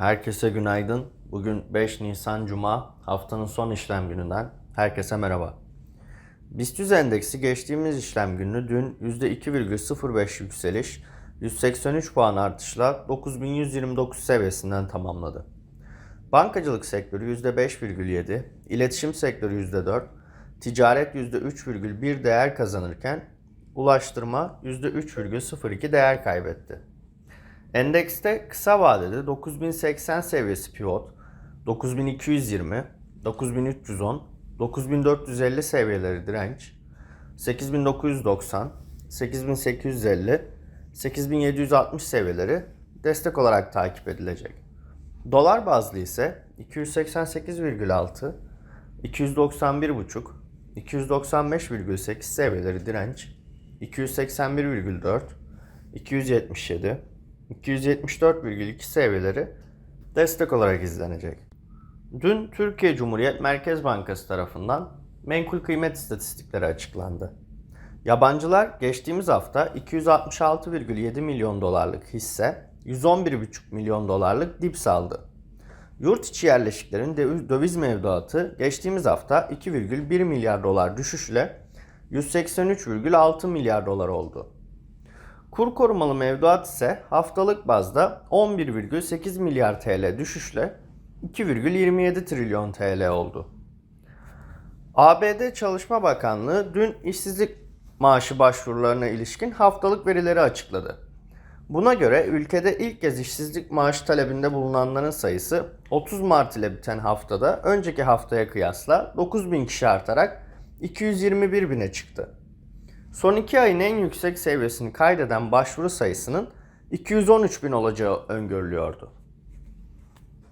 Herkese günaydın. Bugün 5 Nisan Cuma, haftanın son işlem gününden. Herkese merhaba. BIST endeksi geçtiğimiz işlem günü dün %2,05 yükseliş, 183 puan artışla 9129 seviyesinden tamamladı. Bankacılık sektörü %5,7, iletişim sektörü %4, ticaret %3,1 değer kazanırken ulaştırma %3,02 değer kaybetti. Endekste kısa vadede 9080 seviyesi pivot, 9220, 9310, 9450 seviyeleri direnç, 8990, 8850, 8760 seviyeleri destek olarak takip edilecek. Dolar bazlı ise 288,6, 291,5, 295,8 seviyeleri direnç, 281,4, 277, 274,2 seviyeleri destek olarak izlenecek. Dün Türkiye Cumhuriyet Merkez Bankası tarafından menkul kıymet istatistikleri açıklandı. Yabancılar geçtiğimiz hafta 266,7 milyon dolarlık hisse, 111,5 milyon dolarlık dip saldı. Yurt içi yerleşiklerin döviz mevduatı geçtiğimiz hafta 2,1 milyar dolar düşüşle 183,6 milyar dolar oldu. Kur korumalı mevduat ise haftalık bazda 11,8 milyar TL düşüşle 2,27 trilyon TL oldu. ABD Çalışma Bakanlığı dün işsizlik maaşı başvurularına ilişkin haftalık verileri açıkladı. Buna göre ülkede ilk kez işsizlik maaşı talebinde bulunanların sayısı 30 Mart ile biten haftada önceki haftaya kıyasla 9 bin kişi artarak 221 bine çıktı. Son iki ayın en yüksek seviyesini kaydeden başvuru sayısının 213 bin olacağı öngörülüyordu.